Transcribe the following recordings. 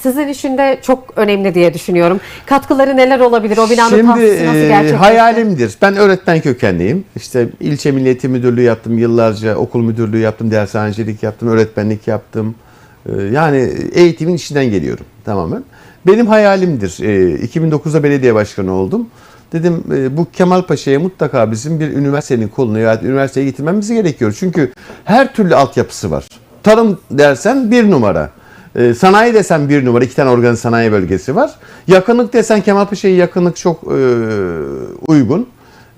sizin için de çok önemli diye düşünüyorum. Katkıları neler olabilir? O binanın Şimdi tahsisi nasıl e, gerçekleşti? hayalimdir. Ben öğretmen kökenliyim. İşte ilçe milliyeti müdürlüğü yaptım. Yıllarca okul müdürlüğü yaptım. Dershanecilik yaptım. Öğretmenlik yaptım. E, Yani eğitimin içinden geliyorum tamamen. Benim hayalimdir. E, 2009'da belediye başkanı oldum. Dedim e, bu Kemal Paşa'ya mutlaka bizim bir üniversitenin kolunu ya üniversiteye getirmemiz gerekiyor. Çünkü her türlü altyapısı var. Tarım dersen bir numara. Ee, sanayi desen bir numara, iki tane organize sanayi bölgesi var. Yakınlık desen Kemalpaşa'ya yakınlık çok e, uygun.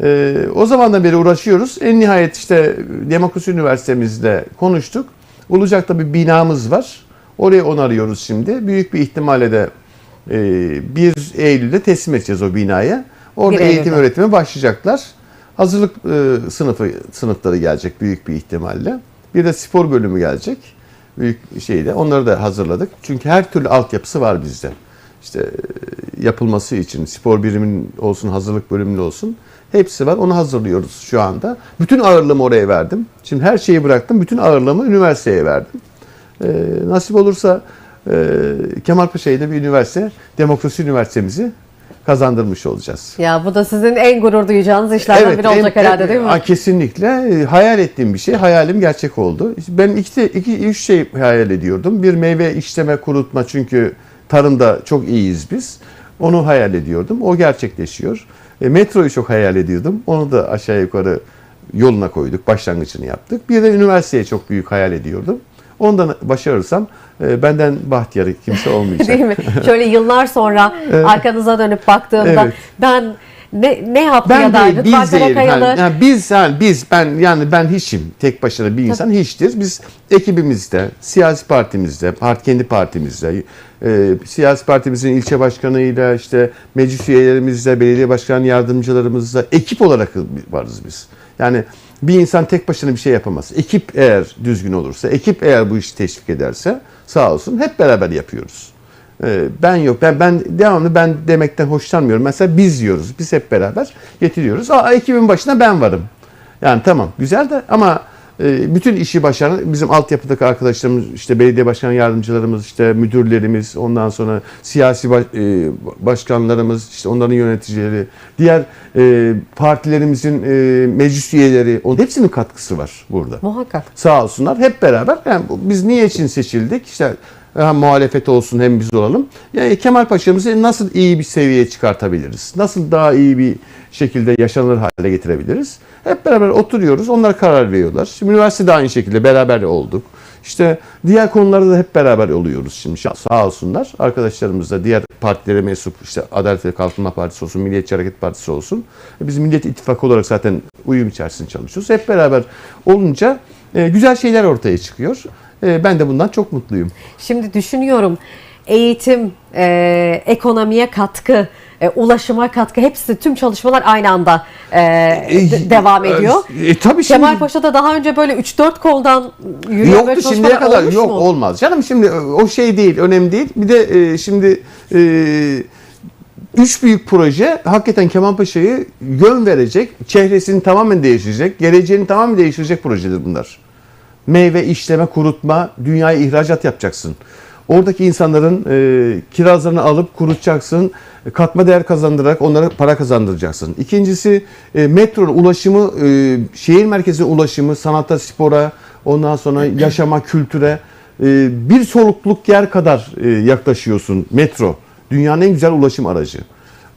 E, o zamandan beri uğraşıyoruz. En nihayet işte Demokrasi Üniversitemizde konuştuk. Ulucak'ta bir binamız var. Oraya onarıyoruz şimdi. Büyük bir ihtimalle de e, 1 Eylül'de teslim edeceğiz o binaya. Orada 1 Eylül'de. eğitim öğretime başlayacaklar. Hazırlık e, sınıfı sınıfları gelecek büyük bir ihtimalle. Bir de spor bölümü gelecek. Büyük şeyde. Onları da hazırladık. Çünkü her türlü altyapısı var bizde. İşte e, yapılması için spor birimin olsun, hazırlık bölümünde olsun. Hepsi var. Onu hazırlıyoruz şu anda. Bütün ağırlığımı oraya verdim. Şimdi her şeyi bıraktım. Bütün ağırlığımı üniversiteye verdim. E, nasip olursa e, Kemalpaşa'ya da bir üniversite, Demokrasi Üniversitemizi kazandırmış olacağız. Ya bu da sizin en gurur duyacağınız işlerden biri olacak en- herhalde en- değil mi? a, Kesinlikle. E, Hayal ettiğim bir şey. Hayalim gerçek oldu. Ben iki, iki, üç şey hayal ediyordum. Bir meyve işleme, kurutma çünkü tarımda çok iyiyiz biz. Onu hayal ediyordum. O gerçekleşiyor. E, metroyu çok hayal ediyordum. Onu da aşağı yukarı yoluna koyduk. Başlangıcını yaptık. Bir de üniversiteye çok büyük hayal ediyordum. Ondan başarırsam e, benden bahtiyarı kimse olmayacak. Değil mi? Şöyle yıllar sonra arkanıza dönüp baktığımda Evet. ben ne ne yaptı ya Ben da değil, Rıdvan biz değil. Yani, yani biz, yani biz, ben yani ben hiçim. Tek başına bir insan hiçtir. Biz ekibimizde, siyasi partimizde, part, kendi partimizde, e, siyasi partimizin ilçe başkanıyla, işte meclis üyelerimizle, belediye başkan yardımcılarımızla ekip olarak varız biz. Yani bir insan tek başına bir şey yapamaz. Ekip eğer düzgün olursa, ekip eğer bu işi teşvik ederse sağ olsun hep beraber yapıyoruz. Ee, Ben yok. Ben ben devamlı ben demekten hoşlanmıyorum. Mesela biz diyoruz. Biz hep beraber getiriyoruz. Aa ekibin başına ben varım. Yani tamam güzel de ama e, bütün işi başaran bizim altyapıdaki arkadaşlarımız işte belediye başkan yardımcılarımız işte müdürlerimiz ondan sonra siyasi baş- e, başkanlarımız işte onların yöneticileri diğer e, partilerimizin meclis üyeleri onun hepsinin katkısı var burada muhakkak. sağ olsunlar hep beraber yani biz niye için seçildik işte hem muhalefet olsun hem biz olalım. Yani Kemal Paşa'mızı nasıl iyi bir seviyeye çıkartabiliriz? Nasıl daha iyi bir şekilde yaşanır hale getirebiliriz? Hep beraber oturuyoruz. Onlar karar veriyorlar. Şimdi üniversitede aynı şekilde beraber olduk. İşte diğer konularda da hep beraber oluyoruz şimdi sağ olsunlar. Arkadaşlarımız da diğer partilere mensup işte Adalet ve Kalkınma Partisi olsun, Milliyetçi Hareket Partisi olsun. Biz Millet İttifakı olarak zaten uyum içerisinde çalışıyoruz. Hep beraber olunca e, güzel şeyler ortaya çıkıyor. E, ben de bundan çok mutluyum. Şimdi düşünüyorum eğitim, e, ekonomiye katkı, e, ulaşıma katkı hepsi tüm çalışmalar aynı anda e, de- devam ediyor. E, tabii şimdi Kemal Paşa'da daha önce böyle 3-4 koldan yürüyen böyle yoktu çalışmalar şimdiye kadar olmuş yok mu? olmaz. Canım şimdi e, o şey değil, önemli değil. Bir de e, şimdi e, üç büyük proje hakikaten Kemal Paşa'yı yön verecek, çehresini tamamen değiştirecek, geleceğini tamamen değiştirecek projedir bunlar. Meyve işleme, kurutma, dünyaya ihracat yapacaksın. Oradaki insanların e, kirazlarını alıp kurutacaksın, katma değer kazandırarak onlara para kazandıracaksın. İkincisi e, metro ulaşımı, e, şehir merkezine ulaşımı, sanata, spora, ondan sonra yaşama, kültüre e, bir solukluk yer kadar e, yaklaşıyorsun metro. Dünyanın en güzel ulaşım aracı.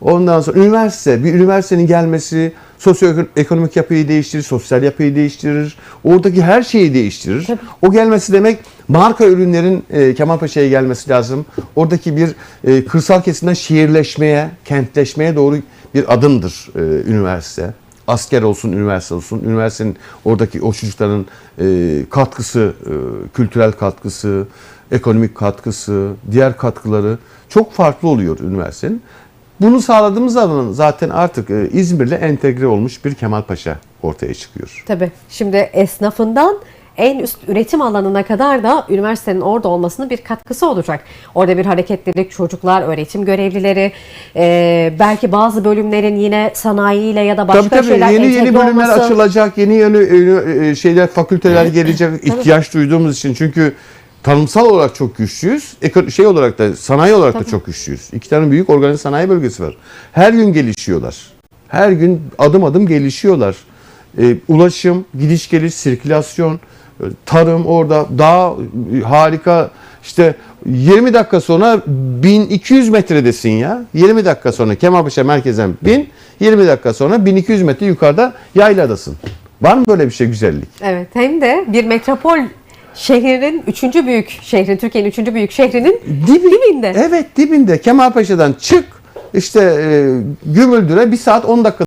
Ondan sonra üniversite, bir üniversitenin gelmesi sosyoekonomik yapıyı değiştirir, sosyal yapıyı değiştirir. Oradaki her şeyi değiştirir. O gelmesi demek marka ürünlerin e, Kemalpaşa'ya gelmesi lazım. Oradaki bir e, kırsal kesimden şehirleşmeye, kentleşmeye doğru bir adımdır e, üniversite. Asker olsun, üniversite olsun. Üniversitenin oradaki o çocukların e, katkısı, e, kültürel katkısı, ekonomik katkısı, diğer katkıları çok farklı oluyor üniversitenin. Bunu sağladığımız zaman zaten artık e, İzmir'le entegre olmuş bir Kemal Paşa ortaya çıkıyor. Tabii. Şimdi esnafından en üst üretim alanına kadar da üniversitenin orada olmasının bir katkısı olacak. Orada bir hareketlilik, çocuklar, öğretim görevlileri, e, belki bazı bölümlerin yine sanayiyle ya da başka Tabii tabii şeyler yeni yeni bölümler olması. açılacak, yeni yeni e, e, şeyler fakülteler gelecek ihtiyaç duyduğumuz için çünkü tarımsal olarak çok güçlüyüz. Şey olarak da sanayi olarak da Tabii. çok güçlüyüz. İki tane büyük organize sanayi bölgesi var. Her gün gelişiyorlar. Her gün adım adım gelişiyorlar. Ee, ulaşım, gidiş geliş, sirkülasyon, e, tarım orada daha e, harika işte 20 dakika sonra 1200 metredesin ya. 20 dakika sonra Kemalpaşa merkezden 1000, 20 dakika sonra 1200 metre yukarıda yayladasın. Var mı böyle bir şey güzellik? Evet hem de bir metropol şehrinin üçüncü büyük şehrin, Türkiye'nin üçüncü büyük şehrinin dibinde. Evet dibinde Kemalpaşa'dan çık işte e, Gümüldür'e bir saat 10 dakika